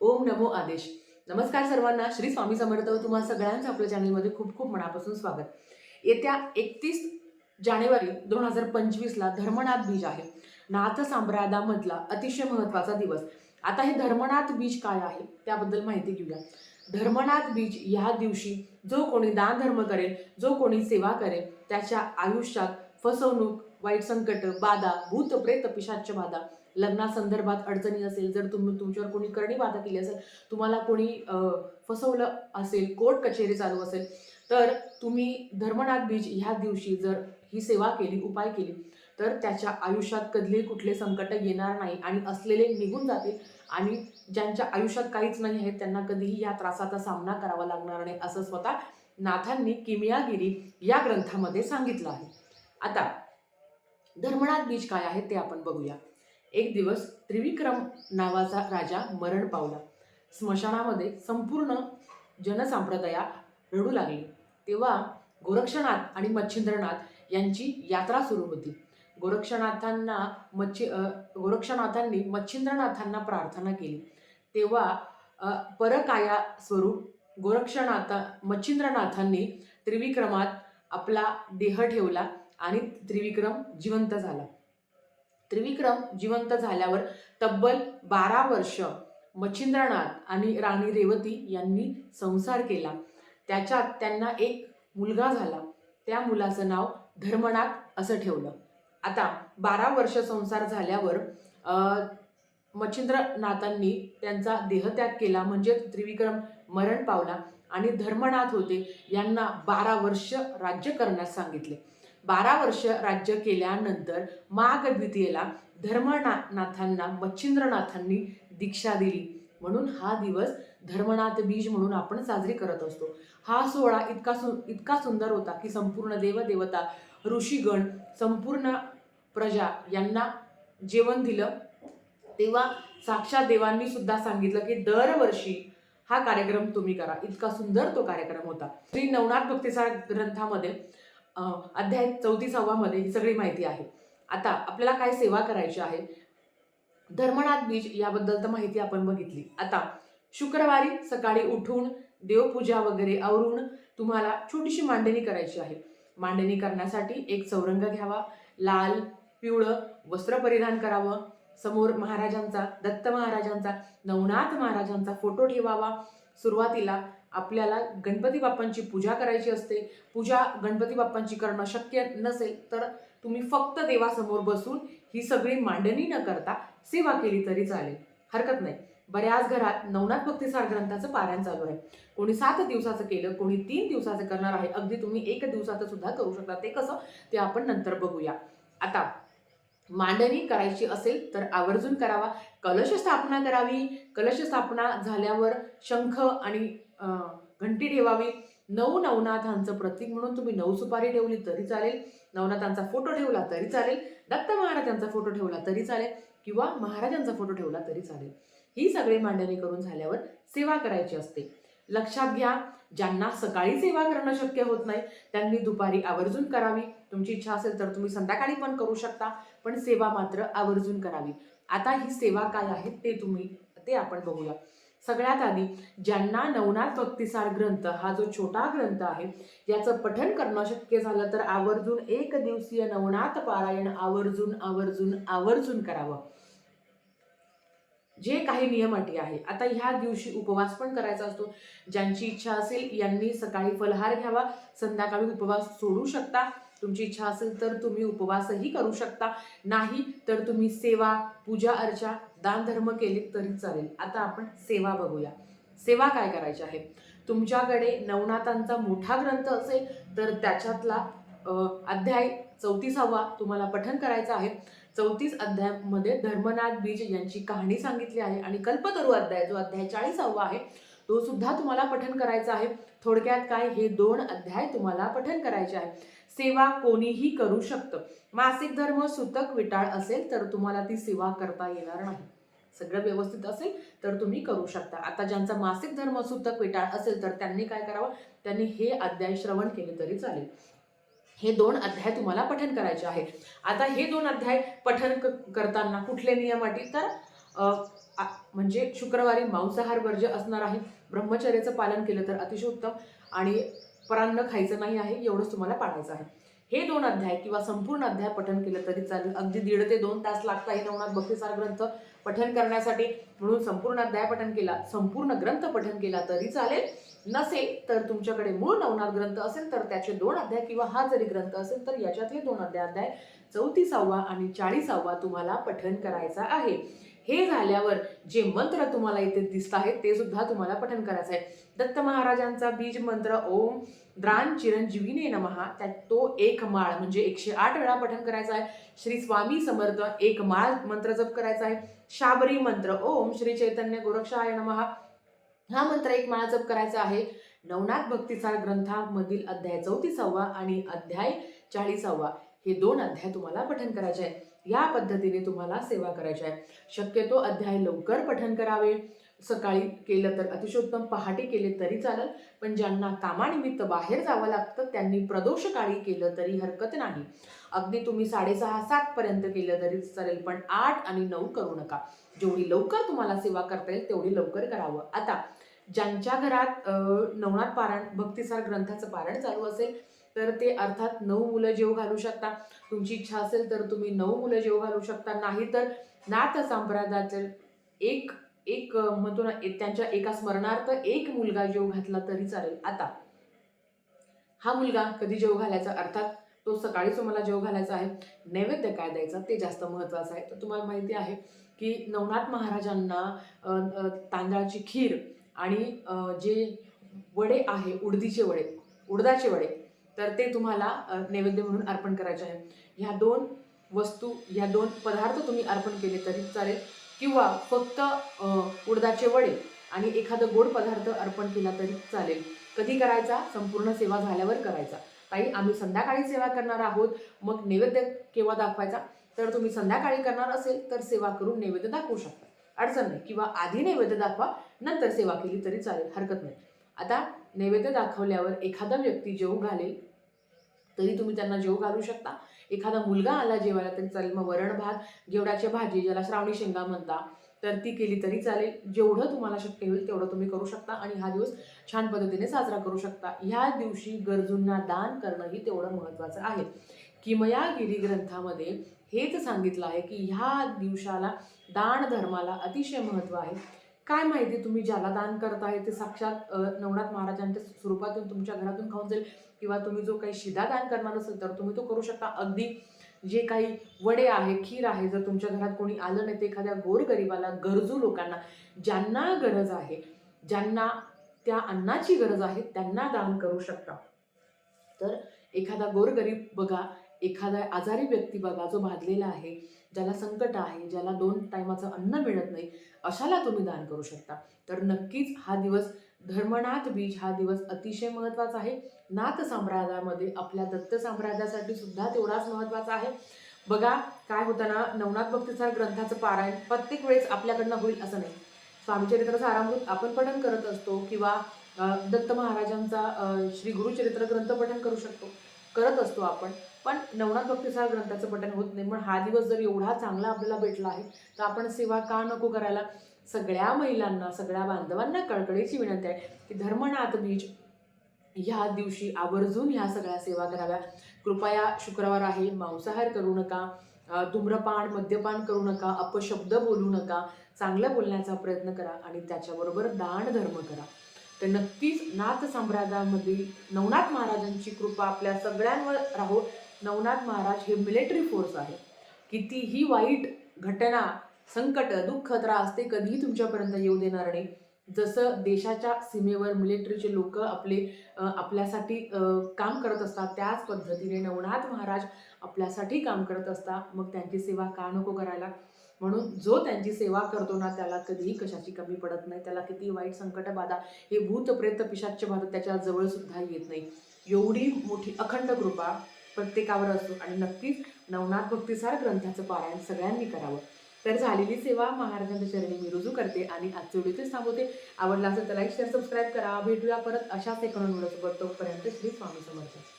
ओम नमो आदेश. नमस्कार सर्वांना. श्री स्वामी समर्थ. तुम्हा सगळ्यांचं आपल्या चॅनलमध्ये खूप खूप मनापासून स्वागत. येत्या एकतीस जानेवारी दोन हजार पंचवीसला धर्मनाथ बीज आहे. नाथ साम्राज्यामधला अतिशय महत्त्वाचा दिवस. आता हे धर्मनाथ बीज काय आहे? त्याबद्दल माहिती घेऊया. धर्मनाथ बीज ह्या दिवशी जो कोणी दान धर्म करेल जो कोणी सेवा करेल त्याच्या आयुष्यात फसवणूक वाईट संकट बाधा भूत प्रेत पिशाच्य बाधा लग्नासंदर्भात अडचणी असेल जर तुम्ही तुमच्यावर कोणी करणी बाधा केली असेल तुम्हाला कोणी फसवलं असेल कोर्ट कचेरी चालू असेल तर तुम्ही धर्मनाथ बीज ह्या दिवशी जर ही सेवा केली उपाय केली तर त्याच्या आयुष्यात कधीही कुठले संकट येणार नाही आणि असलेले निघून जातील आणि ज्यांच्या आयुष्यात काहीच नाही आहे त्यांना कधीही या त्रासाचा सामना करावा लागणार नाही असं स्वतः नाथांनी किमियागिरी या ग्रंथामध्ये सांगितलं आहे. आता धर्मनाथ बीज काय आहे ते आपण बघूया. एक दिवस त्रिविक्रम नावाचा राजा मरण पावला. स्मशानामध्ये संपूर्ण जनसंप्रदाया रडू लागली. तेव्हा गोरक्षनाथ आणि मच्छिंद्रनाथ यांची यात्रा सुरू होती. गोरक्षनाथांना मच्छी गोरक्षनाथांनी मच्छिंद्रनाथांना प्रार्थना केली. तेव्हा परकाया स्वरूप गोरक्षनाथा मच्छिंद्रनाथांनी त्रिविक्रमात आपला देह ठेवला आणि त्रिविक्रम जिवंत झाला. त्रिविक्रम जिवंत झाल्यावर तब्बल बारा वर्ष मच्छिंद्रनाथ आणि राणी रेवती यांनी संसार केला. त्याच्यात त्यांना एक मुलगा झाला. त्या मुलाचं नाव धर्मनाथ असं ठेवलं. आता बारा वर्ष संसार झाल्यावर मच्छिंद्रनाथांनी त्यांचा देहत्याग केला. म्हणजे त्रिविक्रम मरण पावला आणि धर्मनाथ होते यांना बारा वर्ष राज्य करण्यास सांगितले. बारा वर्ष राज्य केल्यानंतर माघ द्वितीयेला धर्मनाथांना मच्छिंद्रनाथांनी दीक्षा दिली. म्हणून हा दिवस धर्मनाथ बीज म्हणून आपण साजरी करत असतो. हा सोहळा इतका सु इतका सुंदर होता की संपूर्ण देवदेवता ऋषीगण संपूर्ण प्रजा यांना जेवण दिलं. तेव्हा साक्षात देवांनी सुद्धा सांगितलं की दरवर्षी हा कार्यक्रम तुम्ही करा. इतका सुंदर तो कार्यक्रम होता. श्री नवनाथ भक्तीचा ग्रंथामध्ये अध्याय चौतीसावामध्ये ही सगळी माहिती आहे. आता आपल्याला काय सेवा करायची आहे? धर्मनाथ बीज याबद्दल तर माहिती आपण बघितली. आता शुक्रवारी सकाळी उठून देवपूजा वगैरे आवरून तुम्हाला छोटीशी मांडणी करायची आहे. मांडणी करण्यासाठी एक चौरंग घ्यावा लाल पिवळं वस्त्र परिधान करावं. समोर महाराजांचा दत्त महाराजांचा नवनाथ महाराजांचा फोटो ठेवावा. सुरुवातीला आपल्याला गणपती बाप्पांची पूजा करायची असते. पूजा गणपती बाप्पांची करणं शक्य नसेल तर तुम्ही फक्त देवासमोर बसून ही सगळी मांडणी न करता सेवा केली तरी चालेल. हरकत नाही. बऱ्याच घरात नवनाथ भक्तीसार ग्रंथाचं पारायण चालू आहे. कोणी सात दिवसाचं केलं कोणी तीन दिवसाचं करणार आहे. अगदी तुम्ही एक दिवसाचं सुद्धा करू शकता. ते कसं? ते आपण नंतर बघूया. आता मांडणी करायची असेल तर आवर्जून करावा. कलश स्थापना करावी. कलश स्थापना झाल्यावर शंख आणि घंटी ठेवावी. नऊ नवनाथांचं प्रतीक म्हणून तुम्ही नऊ सुपारी ठेवली तरी चालेल. नवनाथांचा फोटो ठेवला तरी चालेल. दत्त महाराजांचा फोटो ठेवला तरी चालेल किंवा महाराजांचा फोटो ठेवला तरी चालेल. ही सगळी मांडणी करून झाल्यावर सेवा करायची असते. लक्षात घ्या ज्यांना सकाळी सेवा करणं शक्य होत नाही त्यांनी दुपारी आवर्जून करावी. तुमची इच्छा असेल तर तुम्ही संध्याकाळी पण करू शकता. पण सेवा मात्र आवर्जून करावी. आता ही सेवा काय आहे ते तुम्ही ते आपण बघूया. सगळ्यात आधी ज्यांना नवनाथ भक्तिसार ग्रंथ हा जो छोटा ग्रंथ आहे याचं पठन करणं शक्य झालं तर आवर्जून एक दिवसीय नवनाथ पारायण आवर्जून आवर्जून आवर्जून करावं. जे काही नियम अटी आहे आता ह्या दिवशी उपवास पण करायचा असतो. ज्यांची इच्छा असेल यांनी सकाळी फलहार घ्यावा. संध्याकाळी उपवास सोडू शकता. तुमची इच्छा असेल तर तुम्ही उपवासही करू शकता. नाही तर तुम्ही सेवा पूजा अर्चा दानधर्म केले तरी चालेल. आता आपण सेवा बघूया. सेवा काय करायची आहे? तुमच्याकडे नवनाथांचा मोठा ग्रंथ असेल तर त्याच्यातला अध्याय चौतीसावा तुम्हाला पठन करायचा आहे. चौतीस अध्यायामध्ये धर्मनाथ बीज यांची कहाणी सांगितली आहे आणि कल्पतरू अध्याय जो अध्याय चाळीसावा आहे तो सुद्धा तुम्हाला पठन करायचा आहे. थोडक्यात काय? हे दोन अध्याय तुम्हाला पठन करायचे आहे सेवा कोणीही करू शकतं. मासिक धर्म सुतक विटाळ असेल तर तुम्हाला ती सेवा करता येणार नाही. सगळं व्यवस्थित असेल तर तुम्ही करू शकता. आता ज्यांचा मासिक धर्म सुतक विटाळ असेल तर त्यांनी काय करावं? त्यांनी हे अध्याय श्रवण केले तरी चालेल. हे दोन अध्याय तुम्हाला पठन करायचे आहे आता हे दोन अध्याय पठन क- करताना कुठले नियम अटी तर म्हणजे शुक्रवारी मांसाहार वर्ज्य असणार आहे. ब्रह्मचर्याचं पालन केलं तर अतिशय उत्तम आणि परान्न खायचं नाही आहे एवढंच तुम्हाला पाळायचं आहे. हे दोन अध्याय किंवा संपूर्ण अध्याय पठन केलं तरी चालेल. अगदी दीड ते दोन तास लागता हे नवनाथ भक्तिसार ग्रंथ पठन करण्यासाठी म्हणून संपूर्ण अध्याय पठन केला संपूर्ण ग्रंथ पठन केला तरी चालेल. नसेल तर तुमच्याकडे मूळ नवनाथ ग्रंथ असेल तर त्याचे दोन अध्याय किंवा हा जरी ग्रंथ असेल तर याच्यातले दोन अध्याय अध्याय चौतीसावा आणि चाळीसावा तुम्हाला पठन करायचा आहे. हे झाल्यावर जे मंत्र तुम्हाला इथे दिसत आहेत ते सुद्धा तुम्हाला पठन करायचं आहे. दत्त महाराजांचा बीज मंत्र ओम द्रान चिरंजीवीने नमहा. त्यात तो एक माळ म्हणजे एकशे आठ वेळा पठन करायचा आहे. श्री स्वामी समर्थ एक माळ मंत्र जप करायचा आहे. शाबरी मंत्र ओम श्री चैतन्य गोरक्षाय नमहा. हा मंत्र एक माळा जप करायचा आहे. नवनाथ भक्तिसार ग्रंथामधील अध्याय चौतीसावा आणि अध्याय चाळीसावा. हे दोन अध्याय तुम्हाला पठन करायचे आहे या पद्धतीने तुम्हाला सेवा करायची आहे. शक्यतो अध्याय लवकर पठन करावे. सकाळी केलं तर अतिशोत्तम पहाटे केले तरी चालेल. पण ज्यांना कामानिमित्त बाहेर जावं लागतं त्यांनी प्रदोष काळी केलं तरी हरकत नाही. अगदी तुम्ही साडेसहा सातपर्यंत केलं तरी चालेल पण आठ आणि नऊ करू नका. जेवढी लवकर तुम्हाला सेवा करता येईल तेवढी लवकर करावं. आता ज्यांच्या घरात नवनाथ पारायण भक्तिसार ग्रंथाचं पारायण चालू असेल तर ते अर्थात नऊ मुलं जेव घालू शकता. तुमची इच्छा असेल तर तुम्ही नऊ मुलं जेव घालू शकता. नाही तर नाथ संप्रदायाचं एक एक म्हणतो ना एक- त्यांच्या एका स्मरणार्थ एक मुलगा जेव घातला तरी चालेल. आता हा मुलगा कधी जेव घालायचा? अर्थात तो सकाळी तुम्हाला जेव घालायचा आहे. नैवेद्य काय द्यायचा? ते जास्त महत्त्वाचं आहे. तर तुम्हाला माहिती आहे की नवनाथ महाराजांना तांदळाची खीर आणि जे वडे आहे उडदीचे वडे उडदाचे वडे तर ते तुम्हाला नैवेद्य म्हणून अर्पण करायचे आहे. ह्या दोन वस्तू ह्या दोन पदार्थ तुम्ही अर्पण केले तरी चालेल. किंवा फक्त उडदाचे वडे आणि एखादं गोड पदार्थ अर्पण केला तरी चालेल. कधी करायचा? संपूर्ण सेवा झाल्यावर करायचा. ताई आम्ही संध्याकाळी सेवा करणार आहोत. मग नैवेद्य केव्हा दाखवायचा? तर तुम्ही संध्याकाळी करणार असेल तर सेवा करून नैवेद्य दाखवू शकता. अडचण नाही. किंवा आधी नैवेद्य दाखवा नंतर सेवा केली तरी चालेल. हरकत नाही. आता नैवेद्य दाखवल्यावर एखादा व्यक्ती जेव घालेल तरी तुम्ही त्यांना जेव घालू शकता. एखादा मुलगा आला जेवायला तरी चालेल मग वरण भात गेवड्याची भाजी ज्याला श्रावणी शेंगा म्हणता तर ती केली तरी चालेल. जेवढं तुम्हाला शक्य होईल तेवढं तुम्ही करू शकता आणि हा दिवस छान पद्धतीने साजरा करू शकता. ह्या दिवशी गरजूंना दान करणंही तेवढं महत्त्वाचं आहे. किमयागिरी ग्रंथामध्ये हेच सांगितलं आहे की ह्या दिवसाला दान धर्माला अतिशय महत्त्व आहे. काय माहिती तुम्ही ज्याला दान करताय ते साक्षात नवनाथ महाराजांच्या स्वरूपातून तुमच्या घरातून खाऊन जाईल. किंवा तुम्ही जो काही शिधा दान करणार असेल तर तुम्ही तो करू शकता. अगदी जे काही वडे आहे खीर आहे जर तुमच्या घरात कोणी आलं नाही ते एखाद्या गोरगरिबाला गरजू लोकांना ज्यांना गरज आहे ज्यांना त्या अन्नाची गरज आहे त्यांना दान करू शकता. तर एखादा गोरगरीब बघा एखादा आजारी व्यक्ती बघा जो भाजलेला आहे ज्याला संकट आहे ज्याला दोन टायमाचं अन्न मिळत नाही अशाला तुम्ही दान करू शकता. तर नक्कीच हा दिवस धर्मनाथ बीज हा दिवस अतिशय महत्त्वाचा आहे. नाथ साम्राज्यामध्ये आपल्या दत्त साम्राज्यासाठी सुद्धा तेवढाच महत्त्वाचा आहे. बघा काय होतं ना नवनाथ भक्तिसार ग्रंथाचं पारायण प्रत्येक वेळेस आपल्याकडनं होईल असं नाही. स्वामीचरित्राचा सारामृत आपण पठण करत असतो किंवा दत्त महाराजांचा श्री गुरुचरित्र ग्रंथ पठण करू शकतो. करत असतो आपण. पण नवनाथ भक्तिसार ग्रंथाचं पठण होत नाही. पण हा दिवस जर एवढा चांगला आपल्याला भेटला आहे तर आपण सेवा का नको करायला? सगळ्या महिलांना सगळ्या बांधवांना कळकळीची विनंती आहे की धर्मनाथ बीज ह्या दिवशी आवर्जून ह्या सगळ्या सेवा कराव्या. कृपया शुक्रवार आहे मांसाहार करू नका धूम्रपान मद्यपान करू नका अपशब्द बोलू नका चांगलं बोलण्याचा प्रयत्न करा आणि त्याच्याबरोबर दान धर्म करा. तर नक्कीच नाथ संप्रदायामधील नवनाथ महाराजांची कृपा आपल्या सगळ्यांवर राहो. नवनाथ महाराज हे मिलिटरी फोर्स आहे. कितीही वाईट घटना संकट दुःख त्रास ते कधीही तुमच्यापर्यंत येऊ देणार नाही. जसं देशाच्या सीमेवर मिलिटरीचे लोक आपले आपल्यासाठी काम करत असतात त्याच पद्धतीने नवनाथ महाराज आपल्यासाठी काम करत असतात. मग त्यांची सेवा का नको करायला? म्हणून जो त्यांची सेवा करतो ना त्याला कधीही कशाची कमी पडत नाही. त्याला किती वाईट संकट बाधा हे भूत प्रेत पिशाच्य बाधा त्याच्याजवळ सुद्धा येत नाही. एवढी मोठी अखंड कृपा प्रत्येकावर असतो आणि नक्कीच नवनाथ भक्तिसार ग्रंथाचं पारायण सगळ्यांनी करावं. तर झालेली सेवा महाराजांच्या चरणी मी रुजू करते आणि आजचे व्हिडिओ इथेच थांबवते. आवडला असेल तर लाईक शेअर सबस्क्राईब करा. भेटूया परत अशाच एका व्हिडिओसोबत. तोपर्यंत श्री स्वामी समर्थ.